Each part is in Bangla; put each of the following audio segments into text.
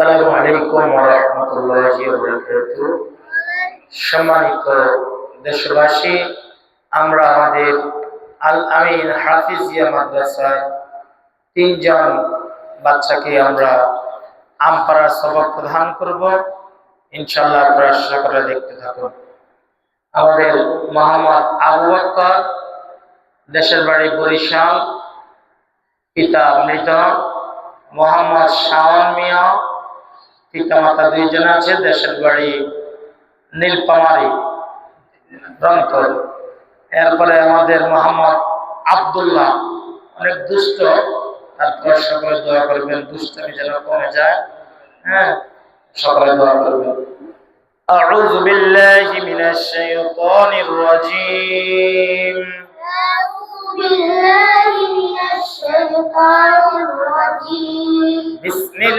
আসসালামু আলাইকুম রাহমাতুল্লাহি ওয়া বারাকাতুহু। সম্মানিত দেশবাসী, আমরা আমাদের আল আমিন হাফিজিয়া মাদ্রাসার তিনজন বাচ্চাকে আমরা আমপাড়া সবক প্রদান করব। ইনশাআল্লাহ আপনারা সকলে দেখতে থাকুন। আমাদের মোহাম্মদ আবু বকর দেশের বাড়ি বরিশাল, পিতা মৃত, মোহাম্মদ শাওন মিয়া পিতা মাতা দুইজন আছে দেশের বাড়ি নীলপামারি রংপুর এরপরে আমাদের মোহাম্মদ আব্দুল্লাহ অনেক দুষ্ট তারপর সকলে দোয়া করবেন দুষ্টমি যেন কমে যায় হ্যাঁ সকলে দোয়া করবেন أعوذ بالله من الشيطان الرجيم أعوذ بالله من الشيطان الرجيم بسم الله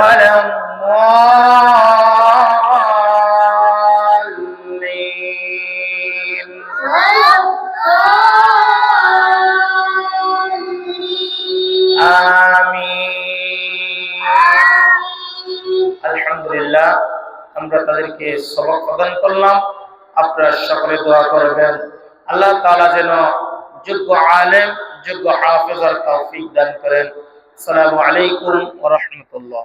ولا الضالين ولا الضالين آمين آمين আলহামদুলিল্লাহ আমরা তাদেরকে সবক প্রদান করলাম আপনারা সকলে দোয়া করবেন আল্লাহ তাআলা যেন যোগ্য আলেম যোগ্য হাফেজার তৌফিক দান করেন আসসালামু আলাইকুম ওয়া রাহমাতুল্লাহ